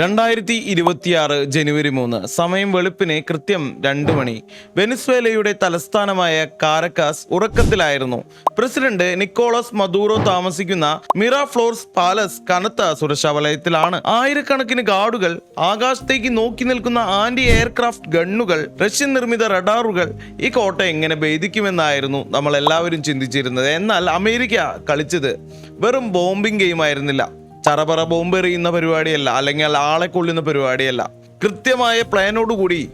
രണ്ടായിരത്തി ഇരുപത്തിയാറ് ജനുവരി മൂന്ന്. സമയം വെളുപ്പിന് കൃത്യം രണ്ട് മണി. വെനിസ്വേലയുടെ തലസ്ഥാനമായ കാരക്കാസ് ഉറക്കത്തിലായിരുന്നു. പ്രസിഡന്റ് നിക്കോളസ് മദൂറോ താമസിക്കുന്ന മിറാഫ്ലോർസ് പാലസ് കനത്ത സുരക്ഷാ വലയത്തിലാണ്. ആയിരക്കണക്കിന് ഗാർഡുകൾ ആകാശത്തേക്ക് നോക്കി നിൽക്കുന്ന ആന്റി എയർക്രാഫ്റ്റ് ഗണ്ണുകൾ റഷ്യൻ നിർമ്മിത റഡാറുകൾ ഈ കോട്ട എങ്ങനെ ഭേദിക്കുമെന്നായിരുന്നു നമ്മൾ എല്ലാവരും ചിന്തിച്ചിരുന്നത്. എന്നാൽ അമേരിക്ക കളിച്ചത് വെറും ബോംബിംഗ് ഗെയിം ആയിരുന്നില്ല ചറപറ ബോംബ് എറിയുന്ന പരിപാടിയല്ല അല്ലെങ്കിൽ ആളെ കൊള്ളുന്ന പരിപാടിയല്ല. കൃത്യമായ പ്ലാനോടുകൂടി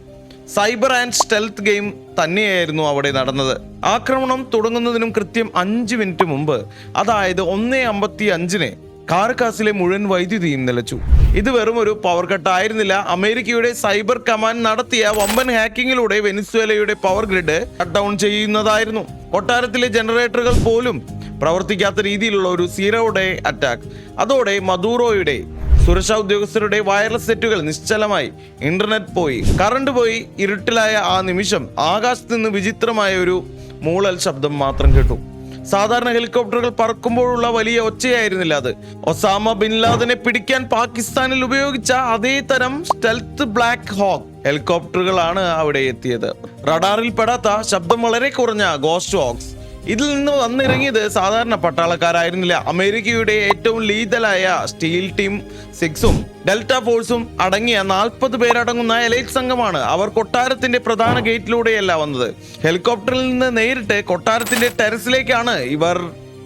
സൈബർ ആൻഡ് സ്റ്റെൽത്ത് ഗെയിം തന്നെയായിരുന്നു അവിടെ നടന്നത്. ആക്രമണം തുടങ്ങുന്നതിനും കൃത്യം അഞ്ച് മിനിറ്റ് മുമ്പ് അതായത് ഒന്നേ അമ്പത്തി അഞ്ചിന് കാർക്കാസിലെ മുഴുവൻ വൈദ്യുതിയും നിലച്ചു. ഇത് വെറും ഒരു പവർ കട്ട് ആയിരുന്നില്ല. അമേരിക്കയുടെ സൈബർ കമാൻഡ് നടത്തിയ വമ്പൻ ഹാക്കിങ്ങിലൂടെ വെനിസ്വേലയുടെ പവർ ഗ്രിഡ് ഷട്ട് ഡൗൺ ചെയ്യുന്നതായിരുന്നു. കൊട്ടാരത്തിലെ ജനറേറ്ററുകൾ പോലും പ്രവർത്തിക്കാത്ത രീതിയിലുള്ള ഒരു സീറോ ഡേ അറ്റാക്ക് അതോടെ മദൂറോയുടെ സുരക്ഷാ ഉദ്യോഗസ്ഥരുടെ വയർലെസ് സെറ്റുകൾ നിശ്ചലമായി. ഇന്റർനെറ്റ് പോയി. കറണ്ട് പോയി. ഇരുട്ടിലായ ആ നിമിഷം ആകാശത്ത് നിന്ന് വിചിത്രമായ ഒരു മൂളൽ ശബ്ദം മാത്രം കേട്ടു. സാധാരണ ഹെലികോപ്റ്ററുകൾ പറക്കുമ്പോഴുള്ള വലിയ ഒച്ചയായിരുന്നില്ല അത്. ഒസാമ ബിൻ ലാദനെ പിടിക്കാൻ പാകിസ്ഥാനിൽ ഉപയോഗിച്ച അതേ തരം സ്റ്റെൽത്ത് ബ്ലാക്ക് ഹോക്ക് ഹെലികോപ്റ്ററുകളാണ് അവിടെ എത്തിയത്. റഡാറിൽ പെടാത്ത ശബ്ദം വളരെ കുറഞ്ഞ ഗോസ്റ്റ് ഹോക്സ് ഇതിൽ നിന്ന് വന്നിറങ്ങിയത് സാധാരണ പട്ടാളക്കാരായിരുന്നില്ല. അമേരിക്കയുടെ ഏറ്റവും ലീതലായ സ്റ്റീൽ ടീം സിക്സും ഡെൽറ്റ ഫോഴ്സും അടങ്ങിയ നാൽപ്പത് പേരടങ്ങുന്ന എലൈറ്റ് സംഘമാണ് അവർ കൊട്ടാരത്തിന്റെ പ്രധാന ഗേറ്റിലൂടെയല്ല വന്നത്. ഹെലികോപ്റ്ററിൽ നിന്ന് നേരിട്ട് കൊട്ടാരത്തിന്റെ ടെറസിലേക്കാണ് ഇവർ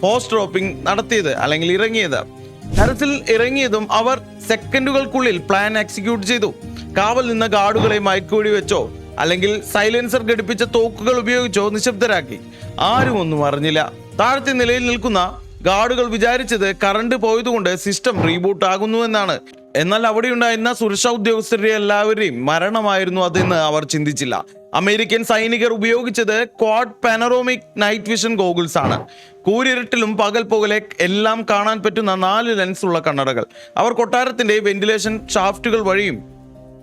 പോസ്റ്റ് ഡ്രോപ്പിംഗ് നടത്തിയത് അല്ലെങ്കിൽ ഇറങ്ങിയത്. ടെറസിൽ ഇറങ്ങിയതും അവർ സെക്കൻഡുകൾക്കുള്ളിൽ പ്ലാൻ എക്സിക്യൂട്ട് ചെയ്തു. കാവൽ നിന്ന ഗാർഡുകളെ മയക്കുവെടി വെച്ചോ അല്ലെങ്കിൽ സൈലൻസർ ഘടിപ്പിച്ച തോക്കുകൾ ഉപയോഗിച്ചോ നിശബ്ദരാക്കി. ആരും ഒന്നും അറിഞ്ഞില്ല. താഴത്തെ നിലയിൽ നിൽക്കുന്ന ഗാർഡുകൾ വിചാരിച്ചത് കറണ്ട് പോയതുകൊണ്ട് സിസ്റ്റം റീബൂട്ട് ആകുന്നു എന്നാണ്. എന്നാൽ അവിടെ ഉണ്ടായിരുന്ന സുരക്ഷാ ഉദ്യോഗസ്ഥരുടെ എല്ലാവരെയും മരണമായിരുന്നു അതെന്ന് അവർ ചിന്തിച്ചില്ല. അമേരിക്കൻ സൈനികർ ഉപയോഗിച്ചത് quad panoramic night vision goggles ആണ്. കൂരിരുട്ടിലും പകൽ പോകലെ എല്ലാം കാണാൻ പറ്റുന്ന നാല് ലെൻസ് ഉള്ള കണ്ണടകൾ. അവർ കൊട്ടാരത്തിന്റെ വെന്റിലേഷൻ ഷാഫ്റ്റുകൾ വഴിയും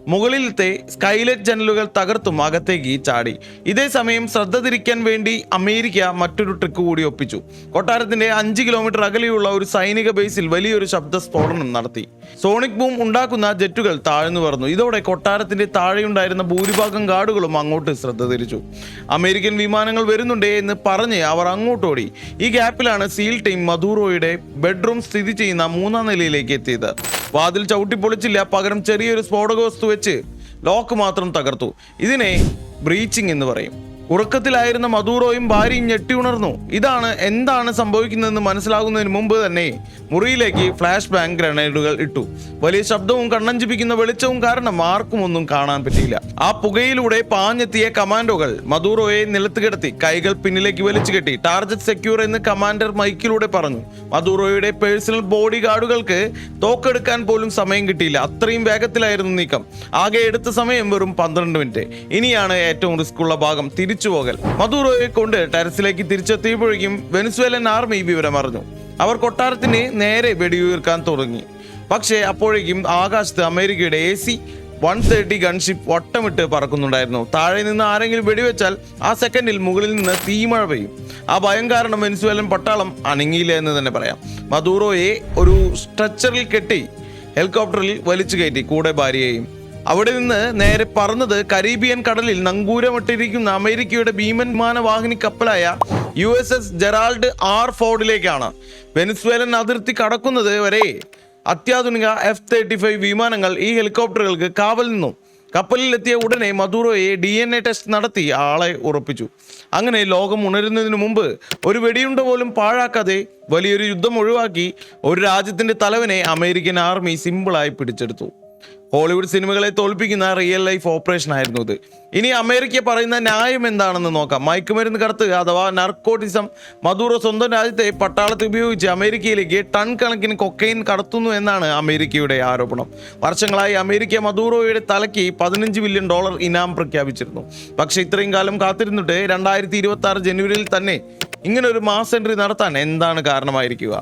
മുകളിലത്തെ സ്കൈലറ്റ് ജനലുകൾ തകർത്തും അകത്തേക്ക് ചാടി. ഇതേ സമയം ശ്രദ്ധ തിരിക്കാൻ വേണ്ടി അമേരിക്ക മറ്റൊരു ട്രിക്ക് കൂടി ഒപ്പിച്ചു. കൊട്ടാരത്തിന്റെ അഞ്ച് കിലോമീറ്റർ അകലെയുള്ള ഒരു സൈനിക ബേസിൽ വലിയൊരു ശബ്ദ സ്ഫോടനം നടത്തി. സോണിക് ബൂം ഉണ്ടാക്കുന്ന ജെറ്റുകൾ താഴ്ന്നു പറന്നു. ഇതോടെ കൊട്ടാരത്തിന്റെ താഴെയുണ്ടായിരുന്ന ഭൂരിഭാഗം ഗാർഡുകളും അങ്ങോട്ട് ശ്രദ്ധ തിരിച്ചു. അമേരിക്കൻ വിമാനങ്ങൾ വരുന്നുണ്ടേ എന്ന് പറഞ്ഞ് അവർ അങ്ങോട്ടോടി ഈ ഗ്യാപ്പിലാണ് സീൽ ടീം മധൂറോയുടെ ബെഡ്റൂം സ്ഥിതി ചെയ്യുന്ന മൂന്നാം നിലയിലേക്ക് എത്തിയത്. വാതിൽ ചവിട്ടി പൊളിച്ചില്ല. പകരം ചെറിയൊരു സ്ഫോടക വസ്തു വെച്ച് ലോക്ക് മാത്രം തകർത്തു. ഇതിനെ ബ്രീച്ചിങ് എന്ന് പറയും. ഉറക്കത്തിലായിരുന്ന മധൂറോയും ഭാര്യയും ഞെട്ടി ഉണർന്നു. ഇതാണ് എന്താണ് സംഭവിക്കുന്നതെന്ന് മനസ്സിലാകുന്നതിന് മുമ്പ് തന്നെ മുറിയിലേക്ക് ഫ്ലാഷ് ബാങ്ക് ഗ്രനേഡുകൾ ഇട്ടു. വലിയ ശബ്ദവും കണ്ണഞ്ചിപ്പിക്കുന്ന വെളിച്ചവും കാരണം ആർക്കും ഒന്നും കാണാൻ പറ്റിയില്ല. ആ പുകയിലൂടെ പാഞ്ഞെത്തിയ കമാൻഡോകൾ മധൂറോയെ നിലത്ത് കിടത്തി കൈകൾ പിന്നിലേക്ക് വലിച്ചു കെട്ടി. ടാർജറ്റ് സെക്യൂർ എന്ന് കമാൻഡർ മൈക്കിലൂടെ പറഞ്ഞു. മധൂറോയുടെ പേഴ്സണൽ ബോഡി ഗാർഡുകൾക്ക് തോക്കെടുക്കാൻ പോലും സമയം കിട്ടിയില്ല. അത്രയും വേഗത്തിലായിരുന്നു നീക്കം. ആകെ എടുത്ത സമയം വെറും പന്ത്രണ്ട് മിനിറ്റ്. ഇനിയാണ് ഏറ്റവും റിസ്ക് ഉള്ള ഭാഗം തിരിച്ചുപോകൽ. മദൂറോയെ കൊണ്ട് ടെറസിലേക്ക് തിരിച്ചെത്തിയപ്പോഴേക്കും വെനസ്വേലൻ ആർമി വിവരം അറിഞ്ഞു. അവർ കൊട്ടാരത്തിന് നേരെ വെടിയുയർക്കാൻ തുടങ്ങി. പക്ഷേ അപ്പോഴേക്കും ആകാശത്ത് അമേരിക്കയുടെ A C one thirty gunship വട്ടമിട്ട് പറക്കുന്നുണ്ടായിരുന്നു. താഴെ നിന്ന് ആരെങ്കിലും വെടിവെച്ചാൽ ആ സെക്കൻഡിൽ മുകളിൽ നിന്ന് തീമഴ പെയ്യും. ആ ഭയം കാരണം വെനിസ്വേലൻ പട്ടാളം അണങ്ങിയില്ല എന്ന് തന്നെ പറയാം. മദൂറോയെ ഒരു സ്ട്രെച്ചറിൽ കെട്ടി ഹെലികോപ്റ്ററിൽ വലിച്ചു കയറ്റി കൂടെ ഭാര്യയെയും അവിടെ നിന്ന് നേരെ പറന്നത് കരീബിയൻ കടലിൽ നങ്കൂരമിട്ടിരിക്കുന്ന അമേരിക്കയുടെ ഭീമൻ വിമാനവാഹിനി കപ്പലായ U S S Gerald R ഫോർഡിലേക്കാണ്. Venezuelan അതിർത്തി കടക്കുന്നത് വരെ അത്യാധുനിക എഫ് തേർട്ടി ഫൈവ് വിമാനങ്ങൾ ഈ ഹെലികോപ്റ്ററുകൾക്ക് കാവൽ നിന്നു. കപ്പലിലെത്തിയ ഉടനെ മദൂറോയെ ഡി എൻ എ ടെസ്റ്റ് നടത്തി ആളെ ഉറപ്പിച്ചു. അങ്ങനെ ലോകം ഉണരുന്നതിന് മുമ്പ് ഒരു വെടിയുണ്ട പോലും പാഴാക്കാതെ വലിയൊരു യുദ്ധം ഒഴിവാക്കി ഒരു രാജ്യത്തിന്റെ തലവനെ അമേരിക്കൻ ആർമി സിമ്പിളായി പിടിച്ചെടുത്തു. ഹോളിവുഡ് സിനിമകളെ തോൽപ്പിക്കുന്ന റിയൽ ലൈഫ് ഓപ്പറേഷൻ ആയിരുന്നു ഇത്. ഇനി അമേരിക്ക പറയുന്ന ന്യായം എന്താണെന്ന് നോക്കാം. മയക്കുമരുന്ന് കടത്ത് അഥവാ നർക്കോട്ടിസം മദൂറോ സ്വന്തം രാജ്യത്തെ പട്ടാളത്തെ ഉപയോഗിച്ച് അമേരിക്കയിലേക്ക് ടൺ കണക്കിന് കൊക്കൈൻ കടത്തുന്നു എന്നാണ് അമേരിക്കയുടെ ആരോപണം. വർഷങ്ങളായി അമേരിക്ക മദൂറോയുടെ തലയ്ക്ക് പതിനഞ്ച് ബില്യൺ ഡോളർ ഇനാം പ്രഖ്യാപിച്ചിരുന്നു. പക്ഷേ ഇത്രയും കാലം കാത്തിരുന്നിട്ട് രണ്ടായിരത്തി ജനുവരിയിൽ തന്നെ ഇങ്ങനെ ഒരു മാസ് എൻട്രി നടത്താൻ എന്താണ് കാരണമായിരിക്കുക?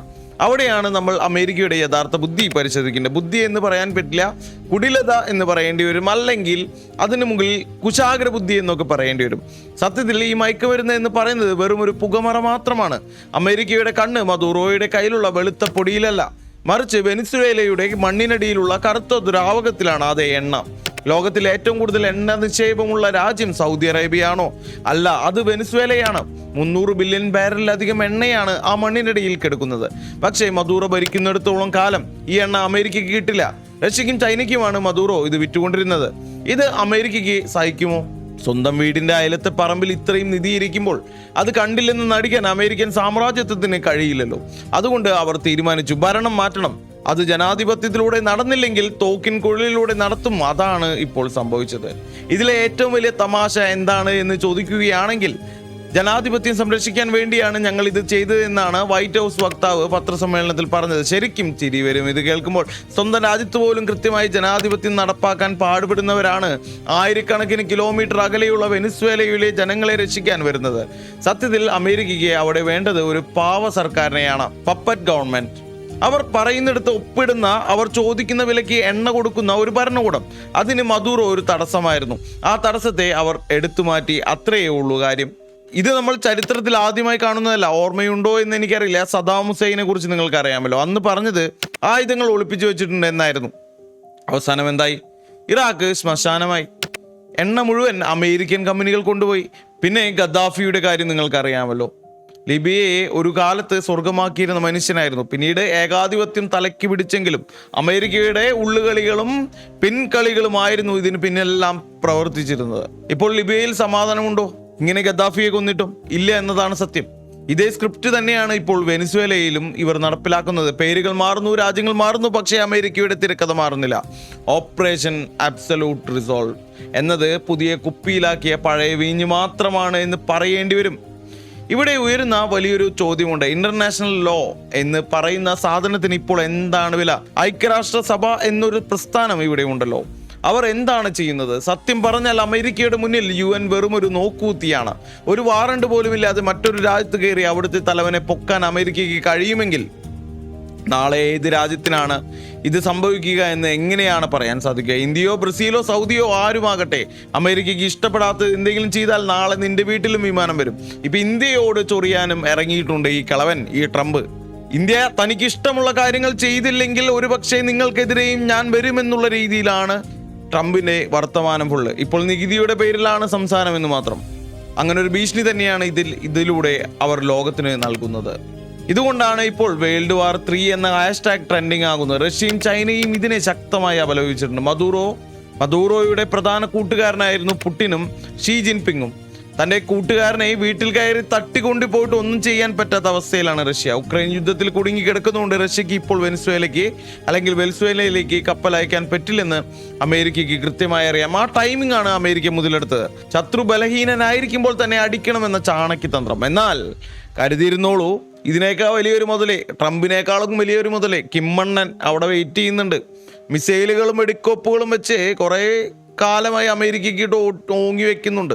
അവിടെയാണ് നമ്മൾ അമേരിക്കയുടെ യഥാർത്ഥ ബുദ്ധി പരിശോധിക്കേണ്ടത്. ബുദ്ധി എന്ന് പറയാൻ പറ്റില്ല കുടിലത എന്ന് പറയേണ്ടി വരും അല്ലെങ്കിൽ അതിനു മുകളിൽ കുശാഗ്ര ബുദ്ധി എന്നൊക്കെ പറയേണ്ടി വരും. സത്യത്തിൽ ഈ മയക്കുമരുന്ന് എന്ന് പറയുന്നത് വെറും ഒരു പുകമറ മാത്രമാണ്. അമേരിക്കയുടെ കണ്ണ് മധുറോയുടെ കയ്യിലുള്ള വെളുത്ത പൊടിയിലല്ല. മറിച്ച് വെനിസുവേലയുടെ മണ്ണിനടിയിലുള്ള കറുത്ത ദ്രാവകത്തിലാണ് അതേ എണ്ണ. ലോകത്തിൽ ഏറ്റവും കൂടുതൽ എണ്ണ നിക്ഷേപമുള്ള രാജ്യം സൗദി അറേബ്യയാണോ? അല്ല അത് വെനിസ്വേലയാണ്. മുന്നൂറ് ബില്യൺ ബാരലിലധികം എണ്ണയാണ് ആ മണ്ണിനിടയിൽ കിടക്കുന്നത്. പക്ഷേ മദൂറോ ഭരിക്കുന്നിടത്തോളം കാലം ഈ എണ്ണ അമേരിക്കയ്ക്ക് കിട്ടില്ല. റഷ്യക്കും ചൈനയ്ക്കുമാണ് മദൂറോ ഇത് വിറ്റുകൊണ്ടിരുന്നത്. ഇത് അമേരിക്കയ്ക്ക് സഹിക്കുമോ? സ്വന്തം വീടിന്റെ അയലത്തെ പറമ്പിൽ ഇത്രയും നിധി ഇരിക്കുമ്പോൾ അത് കണ്ടില്ലെന്ന് നടിക്കാൻ അമേരിക്കൻ സാമ്രാജ്യത്വത്തിന് കഴിയില്ലല്ലോ. അതുകൊണ്ട് അവർ തീരുമാനിച്ചു ഭരണം മാറ്റണം. അത് ജനാധിപത്യത്തിലൂടെ നടന്നില്ലെങ്കിൽ തോക്കിൻ കുഴലിലൂടെ നടത്തും. അതാണ് ഇപ്പോൾ സംഭവിച്ചത്. ഇതിലെ ഏറ്റവും വലിയ തമാശ എന്താണ് എന്ന് ചോദിക്കുകയാണെങ്കിൽ ജനാധിപത്യം സംരക്ഷിക്കാൻ വേണ്ടിയാണ് ഞങ്ങൾ ഇത് ചെയ്തത് എന്നാണ് വൈറ്റ് ഹൗസ് വക്താവ് പത്രസമ്മേളനത്തിൽ പറഞ്ഞത്. ശരിക്കും ചിരി വരും. ഇത് കേൾക്കുമ്പോൾ സ്വന്തം രാജ്യത്ത് പോലും കൃത്യമായി ജനാധിപത്യം നടപ്പാക്കാൻ പാടുപെടുന്നവരാണ് ആയിരക്കണക്കിന് കിലോമീറ്റർ അകലെയുള്ള വെനിസ്വേലയിലെ ജനങ്ങളെ രക്ഷിക്കാൻ വരുന്നത്. സത്യത്തിൽ അമേരിക്കയ്ക്ക് അവിടെ വേണ്ടത് ഒരു പാവ സർക്കാരിനെയാണ് പപ്പറ്റ് ഗവൺമെന്റ്. അവർ പറയുന്നിടത്ത് ഒപ്പിടുന്ന അവർ ചോദിക്കുന്ന വിലയ്ക്ക് എണ്ണ കൊടുക്കുന്ന ഒരു ഭരണകൂടം. അതിന് മധുറോ ഒരു തടസ്സമായിരുന്നു. ആ തടസ്സത്തെ അവർ എടുത്തു മാറ്റി അത്രയേ ഉള്ളൂ കാര്യം. ഇത് നമ്മൾ ചരിത്രത്തിൽ ആദ്യമായി കാണുന്നതല്ല. ഓർമ്മയുണ്ടോ എന്ന് എനിക്കറിയില്ല. സദാം ഹുസൈനെ കുറിച്ച് നിങ്ങൾക്ക് അറിയാമല്ലോ അന്ന് പറഞ്ഞത് ആയുധങ്ങൾ ഒളിപ്പിച്ചു വെച്ചിട്ടുണ്ട് എന്നായിരുന്നു. അവസാനം എന്തായി? ഇറാഖ് ശ്മശാനമായി. എണ്ണ മുഴുവൻ അമേരിക്കൻ കമ്പനികൾ കൊണ്ടുപോയി. പിന്നെ ഗദ്ദാഫിയുടെ കാര്യം നിങ്ങൾക്കറിയാമല്ലോ. ലിബിയയെ ഒരു കാലത്ത് സ്വർഗമാക്കിയിരുന്ന മനുഷ്യനായിരുന്നു. പിന്നീട് ഏകാധിപത്യം തലയ്ക്ക് പിടിച്ചെങ്കിലും അമേരിക്കയുടെ ഉള്ളുകളികളും പിൻകളികളുമായിരുന്നു ഇതിന് പിന്നെല്ലാം പ്രവർത്തിച്ചിരുന്നത്. ഇപ്പോൾ ലിബിയയിൽ സമാധാനമുണ്ടോ? ഇങ്ങനെ ഗദ്ദാഫിയെ കൊന്നിട്ടും ഇല്ല എന്നതാണ് സത്യം. ഇതേ സ്ക്രിപ്റ്റ് തന്നെയാണ് ഇപ്പോൾ വെനിസ്വേലയിലും ഇവർ നടപ്പിലാക്കുന്നത്. പേരുകൾ മാറുന്നു രാജ്യങ്ങൾ മാറുന്നു പക്ഷേ അമേരിക്കയുടെ തിരക്കഥ മാറുന്നില്ല. ഓപ്പറേഷൻ അബ്സലൂട്ട് റിസോൾവ് എന്നത് പുതിയ കുപ്പിയിലാക്കിയ പഴയ വീഞ്ഞ് മാത്രമാണ് എന്ന് പറയേണ്ടി വരും. ഇവിടെ ഉയരുന്ന വലിയൊരു ചോദ്യമുണ്ട്. ഇന്റർനാഷണൽ ലോ എന്ന് പറയുന്ന സാധനത്തിന് ഇപ്പോൾ എന്താണ് വില? ഐക്യരാഷ്ട്ര സഭ എന്നൊരു പ്രസ്ഥാനം ഇവിടെ ഉണ്ടല്ലോ. അവർ എന്താണ് ചെയ്യുന്നത്? സത്യം പറഞ്ഞാൽ അമേരിക്കയുടെ മുന്നിൽ യു എൻ വെറും ഒരു നോക്കൂത്തിയാണ്. ഒരു വാറണ്ട് പോലും ഇല്ലാതെ മറ്റൊരു രാജ്യത്ത് കയറി അവിടുത്തെ തലവനെ പൊക്കാൻ അമേരിക്കയ്ക്ക് കഴിയുമെങ്കിൽ നാളെ ഏത് രാജ്യത്തിനാണ് ഇത് സംഭവിക്കുക എന്ന് എങ്ങനെയാണ് പറയാൻ സാധിക്കുക? ഇന്ത്യയോ ബ്രസീലോ സൗദിയോ ആരുമാകട്ടെ അമേരിക്കയ്ക്ക് ഇഷ്ടപ്പെടാത്ത എന്തെങ്കിലും ചെയ്താൽ നാളെ നിന്റെ വീട്ടിലും വിമാനം വരും. ഇപ്പൊ ഇന്ത്യയോട് ചൊറിയാനും ഇറങ്ങിയിട്ടുണ്ട് ഈ കളവൻ ഈ ട്രംപ്. ഇന്ത്യ തനിക്ക് ഇഷ്ടമുള്ള കാര്യങ്ങൾ ചെയ്തില്ലെങ്കിൽ ഒരുപക്ഷെ നിങ്ങൾക്കെതിരെയും ഞാൻ വരുമെന്നുള്ള രീതിയിലാണ് ട്രംപിന്റെ വർത്തമാനം ഫുള്ള് ഇപ്പോൾ നികുതിയുടെ പേരിലാണ് സംസാരം എന്ന് മാത്രം. അങ്ങനെ ഒരു ഭീഷണി തന്നെയാണ് ഇതിൽ ഇതിലൂടെ അവർ ലോകത്തിന് നൽകുന്നത്. ഇതുകൊണ്ടാണ് ഇപ്പോൾ വേൾഡ് വാർ ത്രീ എന്ന ഹാഷ്ടാഗ് ട്രെൻഡിങ് ആകുന്നത്. റഷ്യയും ചൈനയും ഇതിനെ ശക്തമായി അപലപിച്ചിട്ടുണ്ട്. മദൂറോ മദൂറോയുടെ പ്രധാന കൂട്ടുകാരനായിരുന്നു പുട്ടിനും ഷീ ജിൻപിങ്ങും. തന്റെ കൂട്ടുകാരനെ വീട്ടിൽ കയറി തട്ടിക്കൊണ്ടു പോയിട്ട് ഒന്നും ചെയ്യാൻ പറ്റാത്ത അവസ്ഥയിലാണ് റഷ്യ. ഉക്രൈൻ യുദ്ധത്തിൽ കുടുങ്ങി കിടക്കുന്നതുകൊണ്ട് റഷ്യക്ക് ഇപ്പോൾ വെനസ്വേലയ്ക്ക് അല്ലെങ്കിൽ വെനസ്വേലയിലേക്ക് കപ്പൽ അയക്കാൻ പറ്റില്ലെന്ന് അമേരിക്കയ്ക്ക് കൃത്യമായി അറിയാം. ആ ടൈമിംഗ് ആണ് അമേരിക്ക മുതലെടുത്തത്. ശത്രു ബലഹീനനായിരിക്കുമ്പോൾ തന്നെ അടിക്കണമെന്ന ചാണക്യ തന്ത്രം എന്നാൽ കരുതിയിരുന്നോളൂ ഇതിനേക്കാൾ വലിയൊരു മുതലേ ട്രംപിനേക്കാളും വലിയൊരു മുതലേ കിമ്മണ്ണൻ അവിടെ വെയിറ്റ് ചെയ്യുന്നുണ്ട്. മിസൈലുകളും വെടിക്കോപ്പുകളും വെച്ച് കുറേ കാലമായി അമേരിക്കയ്ക്ക് ഓങ്ങി വെക്കുന്നുണ്ട്.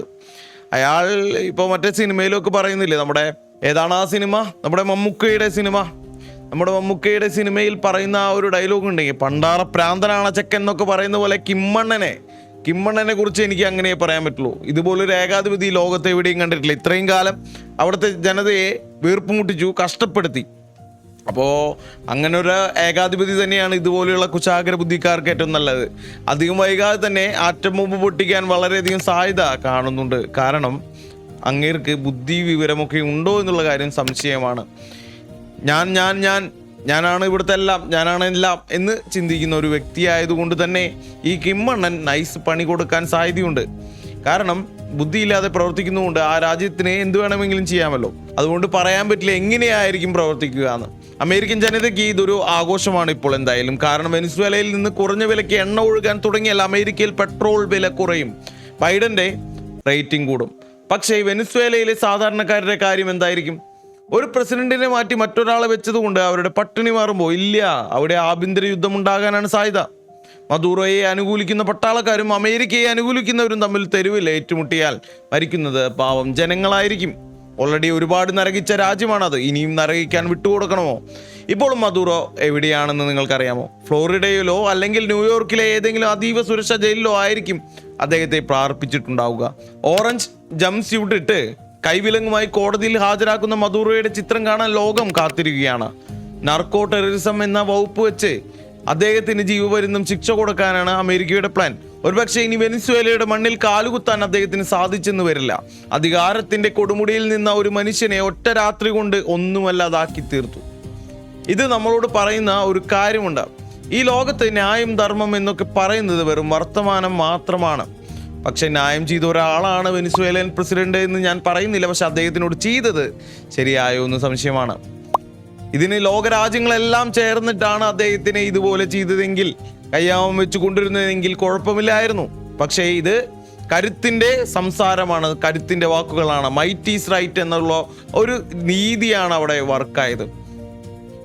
അയാൾ ഇപ്പോൾ മറ്റേ സിനിമയിലൊക്കെ പറയുന്നില്ലേ നമ്മുടെ ഏതാണ് ആ സിനിമ? നമ്മുടെ മമ്മൂക്കയുടെ സിനിമ. നമ്മുടെ മമ്മൂക്കയുടെ സിനിമയിൽ പറയുന്ന ആ ഒരു ഡയലോഗ് ഉണ്ടെങ്കിൽ പണ്ടാറ പ്രാന്തനാണ് ചെക്കൻ എന്നൊക്കെ പറയുന്ന പോലെ കിമ്മണ്ണനെ കിമ്മണ്ണനെ കുറിച്ച് എനിക്ക് അങ്ങനെ പറയാൻ പറ്റുള്ളൂ. ഇതുപോലൊരു ഏകാധിപതി ലോകത്തെ എവിടെയും കണ്ടിട്ടില്ല. ഇത്രയും കാലം അവിടുത്തെ ജനതയെ വീർപ്പുമുട്ടിച്ചു കഷ്ടപ്പെടുത്തി. അപ്പോൾ അങ്ങനെ ഒരു ഏകാധിപതി തന്നെയാണ് ഇതുപോലെയുള്ള കുശാഗ്ര ബുദ്ധിക്കാർക്ക് ഏറ്റവും നല്ലത്. അധികം വൈകാതെ തന്നെ ആറ്റം ബോംബ് പൊട്ടിക്കാൻ വളരെയധികം സാധ്യത കാണുന്നുണ്ട്. കാരണം അങ്ങേർക്ക് ബുദ്ധി വിവരമൊക്കെ ഉണ്ടോ എന്നുള്ള കാര്യം സംശയമാണ്. ഞാൻ ഞാൻ ഞാൻ ഞാനാണ് ഇവിടുത്തെ എല്ലാം ഞാനാണ് എല്ലാം എന്ന് ചിന്തിക്കുന്ന ഒരു വ്യക്തിയായതുകൊണ്ട് തന്നെ ഈ കിമ്മണ്ണൻ നൈസ് പണി കൊടുക്കാൻ സാധ്യതയുണ്ട്. കാരണം ബുദ്ധിയില്ലാതെ പ്രവർത്തിക്കുന്നതുകൊണ്ട് ആ രാജ്യത്തിന് എന്ത് വേണമെങ്കിലും ചെയ്യാമല്ലോ. അതുകൊണ്ട് പറയാൻ പറ്റില്ല എങ്ങനെയായിരിക്കും പ്രവർത്തിക്കുക എന്ന്. അമേരിക്കൻ ജനതയ്ക്ക് ഇതൊരു ആഘോഷമാണ് ഇപ്പോൾ എന്തായാലും. കാരണം വെനിസ്വേലയിൽ നിന്ന് കുറഞ്ഞ വിലയ്ക്ക് എണ്ണ ഒഴുകാൻ തുടങ്ങിയാൽ അമേരിക്കയിൽ പെട്രോൾ വില കുറയും. ബൈഡന്റെ റേറ്റിംഗ് കൂടും. പക്ഷേ വെനിസ്വേലയിലെ സാധാരണക്കാരുടെ കാര്യം എന്തായിരിക്കും? ഒരു പ്രസിഡന്റിനെ മാറ്റി മറ്റൊരാളെ വെച്ചതുകൊണ്ട് അവരുടെ പട്ടിണി മാറുമ്പോൾ ഇല്ല അവിടെ ആഭ്യന്തര യുദ്ധം ഉണ്ടാകാനാണ് സാധ്യത. മദൂറോയെ അനുകൂലിക്കുന്ന പട്ടാളക്കാരും അമേരിക്കയെ അനുകൂലിക്കുന്നവരും തമ്മിൽ തെരുവിൽ ഏറ്റുമുട്ടിയാൽ മരിക്കുന്നത് പാവം ജനങ്ങളായിരിക്കും. ഓൾറെഡി ഒരുപാട് നരകിച്ച രാജ്യമാണത്. ഇനിയും നരകിക്കാൻ വിട്ടുകൊടുക്കണമോ? ഇപ്പോൾ മദൂറോ എവിടെയാണെന്ന് നിങ്ങൾക്കറിയാമോ? ഫ്ലോറിഡയിലോ അല്ലെങ്കിൽ ന്യൂയോർക്കിലെ ഏതെങ്കിലും അതീവ സുരക്ഷാ ജയിലിലോ ആയിരിക്കും അദ്ദേഹത്തെ പ്രാർപ്പിച്ചിട്ടുണ്ടാവുക ഓറഞ്ച് ജംപ് ഇട്ട് കൈവിലങ്ങുമായി കോടതിയിൽ ഹാജരാക്കുന്ന മദൂറോയുടെ ചിത്രം കാണാൻ ലോകം കാത്തിരിക്കുകയാണ്. നർക്കോ ടെററിസം എന്ന വകുപ്പ് വെച്ച് അദ്ദേഹത്തിന് ജീവപര്യന്തം ശിക്ഷ കൊടുക്കാനാണ് അമേരിക്കയുടെ പ്ലാൻ. ഒരുപക്ഷെ ഇനി വെനിസ്വേലയുടെ മണ്ണിൽ കാലുകുത്താൻ അദ്ദേഹത്തിന് സാധിച്ചെന്ന് വരില്ല. അധികാരത്തിന്റെ കൊടുമുടിയിൽ നിന്ന ഒരു മനുഷ്യനെ ഒറ്റ രാത്രി കൊണ്ട് ഒന്നുമല്ലാതാക്കി തീർത്തു. ഇത് നമ്മളോട് പറയുന്ന ഒരു കാര്യമുണ്ട്. ഈ ലോകത്ത് ന്യായം ധർമ്മം എന്നൊക്കെ പറയുന്നത് വെറും വർത്തമാനം മാത്രമാണ്. പക്ഷെ ന്യായം ചെയ്ത ഒരാളാണ് വെനിസ്വേലൻ പ്രസിഡന്റ് എന്ന് ഞാൻ പറയുന്നില്ല പക്ഷെ അദ്ദേഹത്തിനോട് ചെയ്തത് ശരിയായോ എന്ന് സംശയമാണ്. ഇതിന് ലോകരാജ്യങ്ങളെല്ലാം ചേർന്നിട്ടാണ് അദ്ദേഹത്തിനെ ഇതുപോലെ ചെയ്തതെങ്കിൽ കയ്യാമം വെച്ച് കൊണ്ടിരുന്നതെങ്കിൽ കുഴപ്പമില്ലായിരുന്നു. പക്ഷേ ഇത് കരുത്തിന്റെ സംസാരമാണ് കരുത്തിന്റെ വാക്കുകളാണ്. മൈറ്റ് ഈസ് റൈറ്റ് എന്നുള്ള ഒരു നീതിയാണ് അവിടെ വർക്കായത്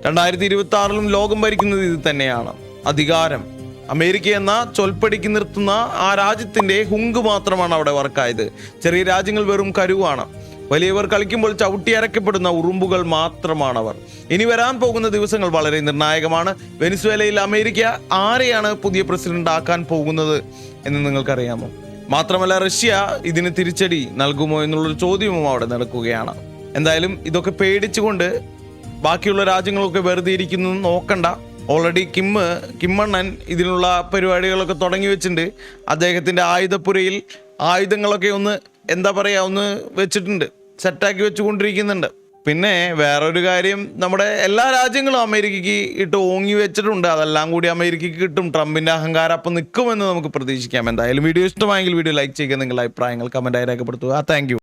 രണ്ടായിരത്തി ഇരുപത്തി ആറിലും ലോകം ഭരിക്കുന്നത് ഇത് തന്നെയാണ്. അധികാരം. അമേരിക്ക എന്ന ചൊൽപ്പടിക്ക് നിർത്തുന്ന ആ രാജ്യത്തിന്റെ ഹുങ്ക് മാത്രമാണ് അവിടെ വർക്കായത് ചെറിയ രാജ്യങ്ങൾ വെറും കരുവാണ്. വലിയവർ കളിക്കുമ്പോൾ ചവിട്ടി അരക്കപ്പെടുന്ന ഉറുമ്പുകൾ മാത്രമാണ് അവർ ഇനി വരാൻ പോകുന്ന ദിവസങ്ങൾ വളരെ നിർണായകമാണ്. വെനിസ്വേലയിൽ അമേരിക്ക ആരെയാണ് പുതിയ പ്രസിഡന്റ് ആക്കാൻ പോകുന്നത് എന്ന് നിങ്ങൾക്കറിയാമോ? മാത്രമല്ല റഷ്യ ഇതിന് തിരിച്ചടി നൽകുമോ എന്നുള്ളൊരു ചോദ്യവും അവിടെ നടക്കുകയാണ്. എന്തായാലും ഇതൊക്കെ പേടിച്ചുകൊണ്ട് ബാക്കിയുള്ള രാജ്യങ്ങളൊക്കെ വെറുതെ ഇരിക്കുന്നു നോക്കണ്ട. ഓൾറെഡി കിമ്മ് കിമ്മണ്ണൻ ഇതിനുള്ള പരിപാടികളൊക്കെ തുടങ്ങി വെച്ചിട്ടുണ്ട്. അദ്ദേഹത്തിന്റെ ആയുധപ്പുരയിൽ ആയുധങ്ങളൊക്കെ ഒന്ന് എന്താ പറയുക ഒന്ന് വെച്ചിട്ടുണ്ട്. സെറ്റാക്കി വെച്ചുകൊണ്ടിരിക്കുന്നുണ്ട്. പിന്നെ വേറൊരു കാര്യം നമ്മുടെ എല്ലാ രാജ്യങ്ങളും അമേരിക്കയ്ക്ക് ഇട്ട് ഓങ്ങി വെച്ചിട്ടുണ്ട്. അതെല്ലാം കൂടി അമേരിക്കയ്ക്ക് കിട്ടും. ട്രംപിന്റെ അഹങ്കാരം അപ്പം നിൽക്കുമെന്ന് നമുക്ക് പ്രതീക്ഷിക്കാം. എന്തായാലും വീഡിയോ ഇഷ്ടമായെങ്കിൽ വീഡിയോ ലൈക്ക് ചെയ്യുക. നിങ്ങളുടെ അഭിപ്രായങ്ങൾ കമന്റായി രേഖപ്പെടുത്തുക. താങ്ക്